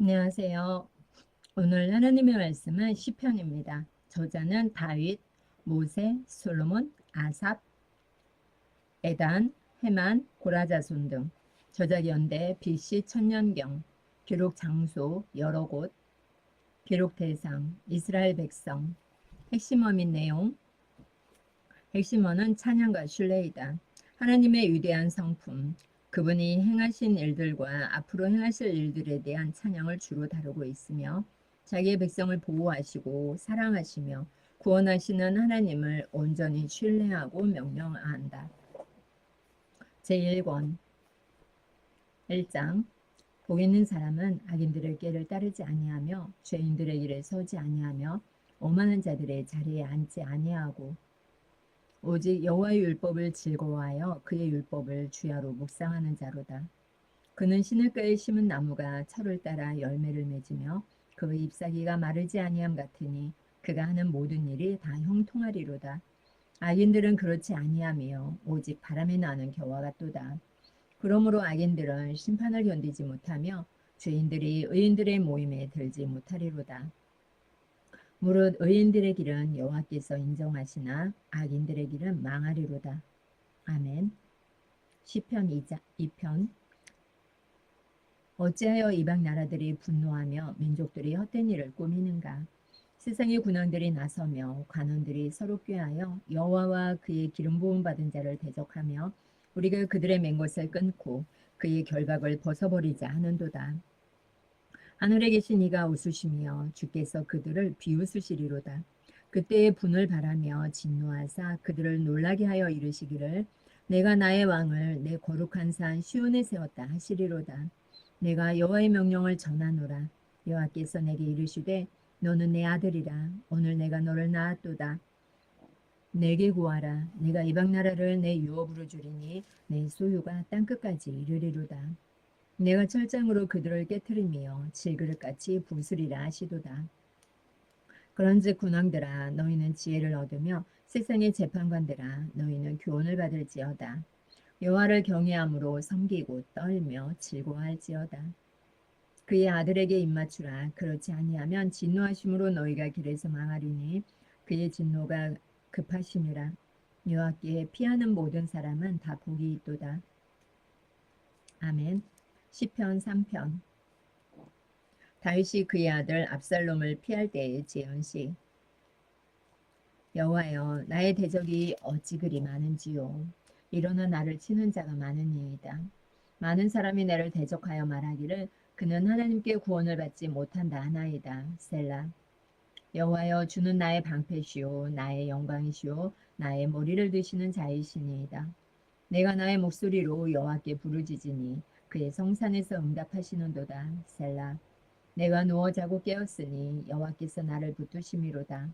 안녕하세요. 오늘 하나님의 말씀은 시편입니다. 저자는 다윗, 모세, 솔로몬, 아삽, 에단, 헤만, 고라자손 등 저작 연대 BC 천년경 기록 장소 여러 곳 기록 대상 이스라엘 백성 핵심 어민 내용 핵심어는 찬양과 신뢰이다. 하나님의 위대한 성품 그분이 행하신 일들과 앞으로 행하실 일들에 대한 찬양을 주로 다루고 있으며 자기의 백성을 보호하시고 사랑하시며 구원하시는 하나님을 온전히 신뢰하고 명령한다. 제1권 1장 복 있는 사람은 악인들의 길을 따르지 아니하며 죄인들의 길에 서지 아니하며 오만한 자들의 자리에 앉지 아니하고 오직 여호와의 율법을 즐거워하여 그의 율법을 주야로 묵상하는 자로다. 그는 시냇가에 심은 나무가 철을 따라 열매를 맺으며 그의 잎사귀가 마르지 아니함 같으니 그가 하는 모든 일이 다 형통하리로다. 악인들은 그렇지 아니하며 오직 바람에 나는 겨와 같도다. 그러므로 악인들은 심판을 견디지 못하며 죄인들이 의인들의 모임에 들지 못하리로다. 무릇 의인들의 길은 여호와께서 인정하시나 악인들의 길은 망하리로다. 아멘. 시편 2자, 2편 어찌하여 이방 나라들이 분노하며 민족들이 헛된 일을 꾸미는가? 세상의 군왕들이 나서며 관원들이 서로 꾀하여 여호와와 그의 기름 부음 받은 자를 대적하며 우리가 그들의 맹것을 끊고 그의 결박을 벗어버리자 하는도다. 하늘에 계신 이가 웃으시며 주께서 그들을 비웃으시리로다. 그때의 분을 바라며 진노하사 그들을 놀라게 하여 이르시기를 내가 나의 왕을 내 거룩한 산 시온에 세웠다 하시리로다. 내가 여호와의 명령을 전하노라. 여호와께서 내게 이르시되 너는 내 아들이라. 오늘 내가 너를 낳았도다. 내게 구하라. 내가 이방 나라를 내 유업으로 주리니 내 소유가 땅끝까지 이르리로다. 내가 철장으로 그들을 깨뜨리며 질그릇같이 부수리라 하시도다. 그런즉 군왕들아 너희는 지혜를 얻으며 세상의 재판관들아 너희는 교훈을 받을지어다. 여호와를 경외함으로 섬기고 떨며 즐거워할지어다. 그의 아들에게 입맞추라. 그렇지 아니하면 진노하심으로 너희가 길에서 망하리니 그의 진노가 급하심이라. 여호와께 피하는 모든 사람은 다 복이 있도다. 아멘. 시편 3편. 다윗이 그의 아들 압살롬을 피할 때의 지연시 여호와여 나의 대적이 어찌 그리 많은지요? 일어나 나를 치는 자가 많으니이다. 많은 사람이 나를 대적하여 말하기를 그는 하나님께 구원을 받지 못한다 하나이다. 셀라. 여호와여 주는 나의 방패시오 나의 영광이시오 나의 머리를 드시는 자이시니이다. 내가 나의 목소리로 여호와께 부르짖으니 그의 성산에서 응답하시는도다. 셀라. 내가 누워 자고 깨었으니 여호와께서 나를 붙드심이로다.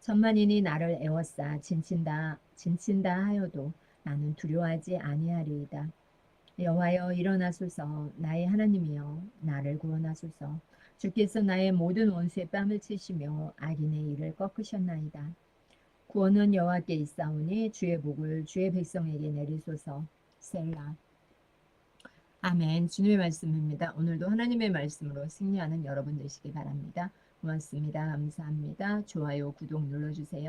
천만인이 나를 애워싸 진친다 진친다 하여도 나는 두려워하지 아니하리이다. 여호와여 일어나소서 나의 하나님이여 나를 구원하소서 주께서 나의 모든 원수의 뺨을 치시며 악인의 일을 꺾으셨나이다. 구원은 여호와께 있사오니 주의 복을 주의 백성에게 내리소서 셀라 아멘. 주님의 말씀입니다. 오늘도 하나님의 말씀으로 승리하는 여러분 되시기 바랍니다. 고맙습니다. 감사합니다. 좋아요, 구독 눌러주세요.